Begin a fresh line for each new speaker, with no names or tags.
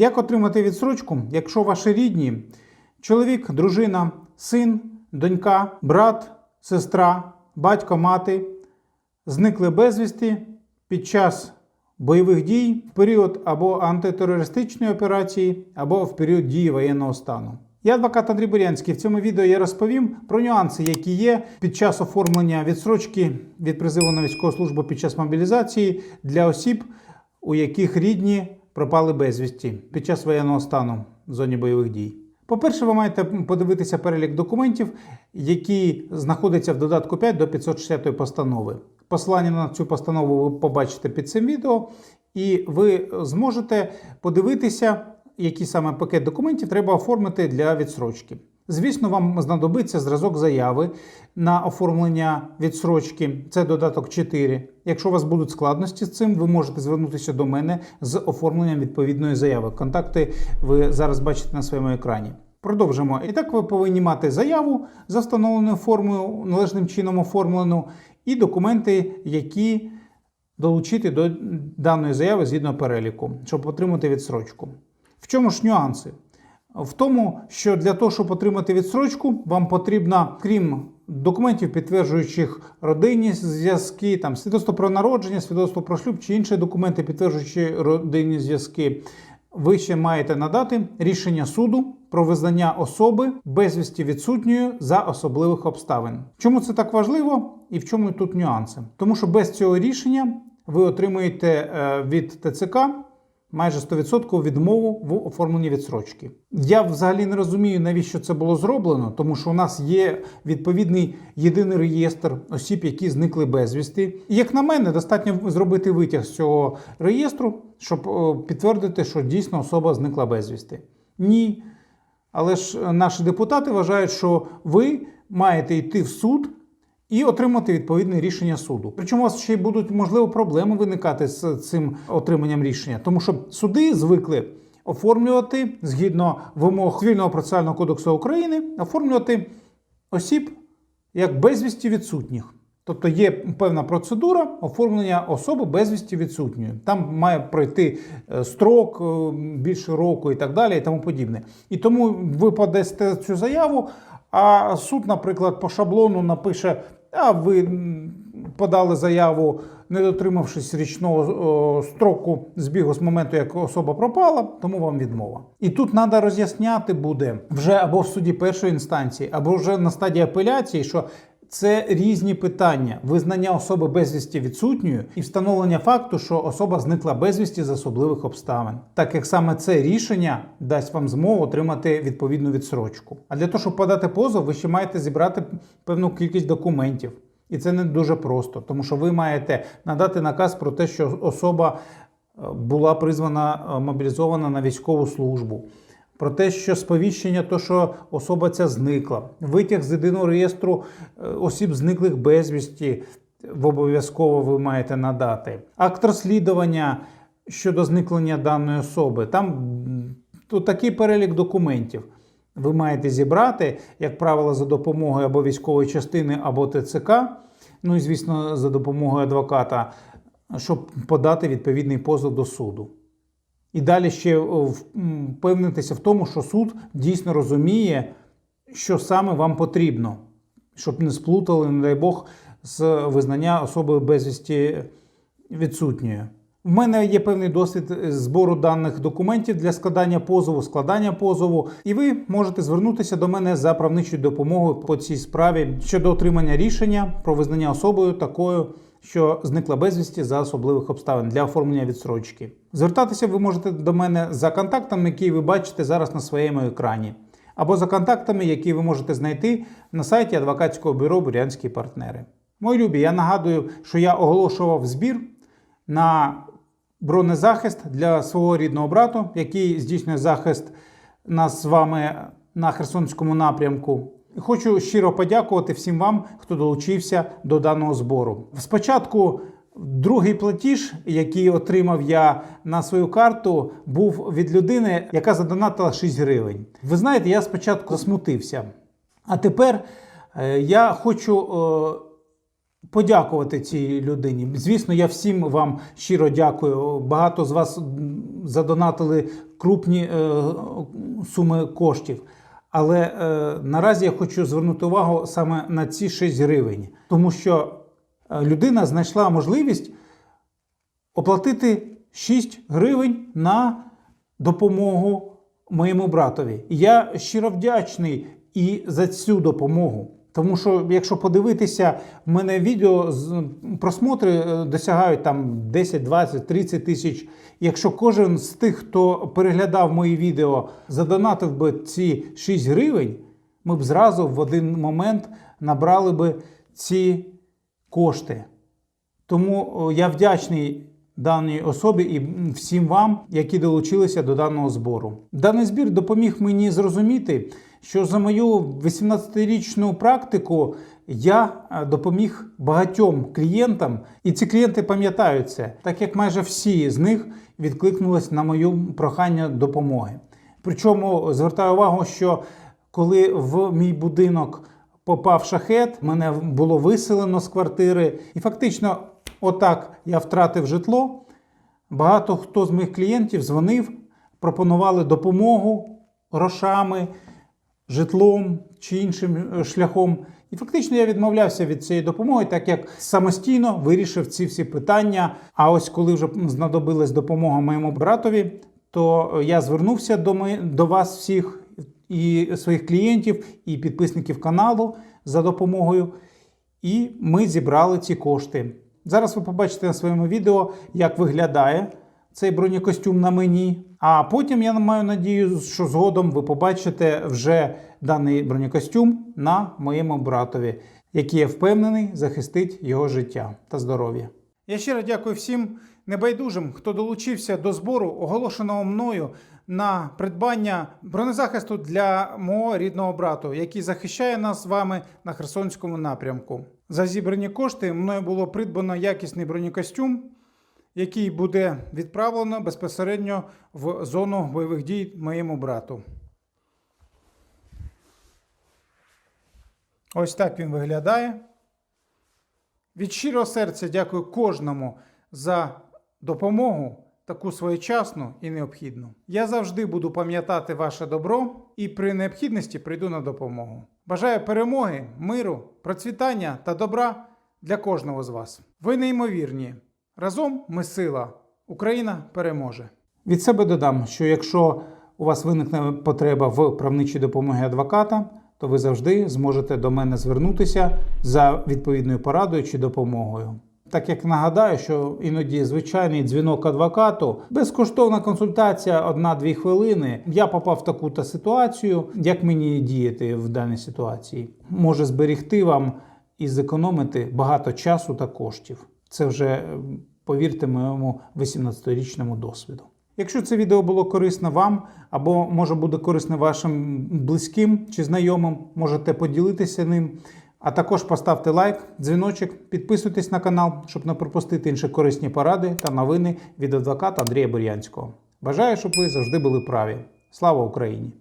Як отримати відсрочку, якщо ваші рідні, чоловік, дружина, син, донька, брат, сестра, батько, мати зникли безвісти під час бойових дій в період або антитерористичної операції, або в період дії воєнного стану. Я адвокат Андрій Бурянський. В цьому відео я розповім про нюанси, які є під час оформлення відсрочки від призиву на військову службу під час мобілізації для осіб, у яких рідні пропали безвісті під час воєнного стану в зоні бойових дій. По-перше, ви маєте подивитися перелік документів, які знаходяться в додатку 5 до 560 постанови. Посилання на цю постанову ви побачите під цим відео, і ви зможете подивитися, який саме пакет документів треба оформити для відсрочки. Звісно, вам знадобиться зразок заяви на оформлення відсрочки. Це додаток 4. Якщо у вас будуть складності з цим, ви можете звернутися до мене з оформленням відповідної заяви. Контакти ви зараз бачите на своєму екрані. Продовжимо. І так ви повинні мати заяву за встановленою формою, належним чином оформлену, і документи, які долучити до даної заяви згідно переліку, щоб отримати відсрочку. В чому ж нюанси? В тому, що для того, щоб отримати відсрочку, вам потрібно, крім документів, підтверджуючих родинні зв'язки, там свідоцтво про народження, свідоцтво про шлюб чи інші документи, підтверджуючи родинні зв'язки, ви ще маєте надати рішення суду про визнання особи безвісті відсутньою за особливих обставин. Чому це так важливо і в чому тут нюанси? Тому що без цього рішення ви отримуєте е, від ТЦК майже 100% відмову в оформленні відсрочки. Я взагалі не розумію, навіщо це було зроблено, тому що у нас є відповідний єдиний реєстр осіб, які зникли безвісти. І як на мене, достатньо зробити витяг з цього реєстру, щоб е, підтвердити, що дійсно особа зникла безвісти. Ні. Але ж наші депутати вважають, що ви маєте йти в суд і отримати відповідне рішення суду. Причому у вас ще й будуть можливо проблеми виникати з цим отриманням рішення, тому що суди звикли оформлювати згідно вимог Цивільного процесуального кодексу України, оформлювати осіб як безвісті відсутніх. Тобто є певна процедура оформлення особи безвісті відсутньої. Там має пройти е, строк е, більше року і так далі, і тому подібне. І тому ви подасте цю заяву, а суд, наприклад, по шаблону напише: а ви подали заяву, не дотримавшись річного строку збігу з моменту, як особа пропала, тому вам відмова. І тут треба роз'ясняти буде вже або в суді першої інстанції, або вже на стадії апеляції, що це різні питання: визнання особи безвісті відсутньою і встановлення факту, що особа зникла безвісті з особливих обставин, так як саме це рішення дасть вам змогу отримати відповідну відсрочку. А для того, щоб подати позов, ви ще маєте зібрати певну кількість документів. І це не дуже просто, тому що ви маєте надати наказ про те, що особа е, була призвана е, мобілізована на військову службу. Про те, що сповіщення, то що особа ця зникла, витяг з єдиного реєстру е, осіб зниклих безвісті в обов'язково ви маєте надати. Акт розслідування щодо зникнення даної особи. Там тут такий перелік документів. Ви маєте зібрати, як правило, за допомогою або військової частини, або ТЦК, ну і звісно, за допомогою адвоката, щоб подати відповідний позов до суду. І далі ще впевнитися в тому, що суд дійсно розуміє, що саме вам потрібно, щоб не сплутали, не дай Бог, з визнання особи безвісті відсутньою. В мене є певний досвід збору даних документів для складання позову, складання позову, і ви можете звернутися до мене за правничою допомогою по цій справі щодо отримання рішення про визнання особою такою, що зникла безвісті за особливих обставин для оформлення відсрочки. Звертатися ви можете до мене за контактами, які ви бачите зараз на своєму екрані, або за контактами, які ви можете знайти на сайті адвокатського бюро Бурянські партнери. Мої любі, я нагадую, що я оголошував збір на бронезахист для свого рідного брату, який здійснює захист нас з вами на Херсонському напрямку. Хочу щиро подякувати всім вам, хто долучився до даного збору. Спочатку другий платіж, який отримав я на свою карту, був від людини, яка задонатила 6 гривень. Ви знаєте, я спочатку засмутився. А тепер е, я хочу. е, подякувати цій людині. Звісно, я всім вам щиро дякую. Багато з вас задонатили крупні е, суми коштів. Але е, наразі я хочу звернути увагу саме на ці 6 гривень, тому що е, людина знайшла можливість оплатити 6 гривень на допомогу моєму братові. І я щиро вдячний і за цю допомогу. Тому що, якщо подивитися, в мене відео просмотри е, досягають там 10, 20, 30 тисяч. Якщо кожен з тих, хто переглядав мої відео, задонатив би ці 6 гривень, ми б зразу в один момент набрали би ці кошти. Тому я вдячний даній особі і всім вам, які долучилися до даного збору. Даний збір допоміг мені зрозуміти, що за мою 18-річну практику я е, допоміг багатьом клієнтам, і ці клієнти пам'ятають це, так як майже всі з них відкликнулись на мою прохання допомоги. Причому звертаю увагу, що коли в мій будинок попав шахет, мене було виселено з квартири, і фактично, отак я втратив житло. Багато хто з моїх клієнтів дзвонив, пропонували допомогу грошами, житлом чи іншим е, шляхом. І фактично я відмовлявся від цієї допомоги, так як самостійно вирішив ці всі питання. А ось коли вже знадобилась допомога моєму братові, то я звернувся до, ми, до вас всіх і своїх клієнтів, і підписників каналу за допомогою. І ми зібрали ці кошти. Зараз ви побачите на своєму відео, як виглядає цей бронекостюм на мені. А потім я маю надію, що згодом ви побачите вже даний бронекостюм на моєму братові, який я впевнений захистить його життя та здоров'я. Я щиро дякую всім небайдужим, хто долучився до збору, оголошеного мною на придбання бронезахисту для мого рідного брату, який захищає нас з вами на Херсонському напрямку. За зібрані кошти мною було придбано якісний бронекостюм, який буде відправлено безпосередньо в зону бойових дій моєму брату. Ось так він виглядає. Від щирого серця дякую кожному за допомогу, таку своєчасну і необхідну. Я завжди буду пам'ятати ваше добро і при необхідності прийду на допомогу. Бажаю перемоги, миру, процвітання та добра для кожного з вас. Ви неймовірні. Разом ми сила. Україна переможе. Від себе додам, що якщо у вас виникне потреба в правничій допомогі адвоката, то ви завжди зможете до мене звернутися за відповідною порадою чи допомогою. Так як нагадаю, що іноді звичайний дзвінок адвокату, безкоштовна консультація одна-дві хвилини. Я попав в таку та ситуацію. Як мені діяти в даній ситуації? Може зберегти вам і зекономити багато часу та коштів. Це вже е, повірте моєму 18-річному досвіду. Якщо це відео було корисно вам або може буде корисне вашим близьким чи знайомим, можете поділитися ним. А також поставте лайк, дзвіночок, підписуйтесь на канал, щоб не пропустити інші корисні поради та новини від адвоката Андрія Бурянського. Бажаю, щоб ви завжди були праві. Слава Україні!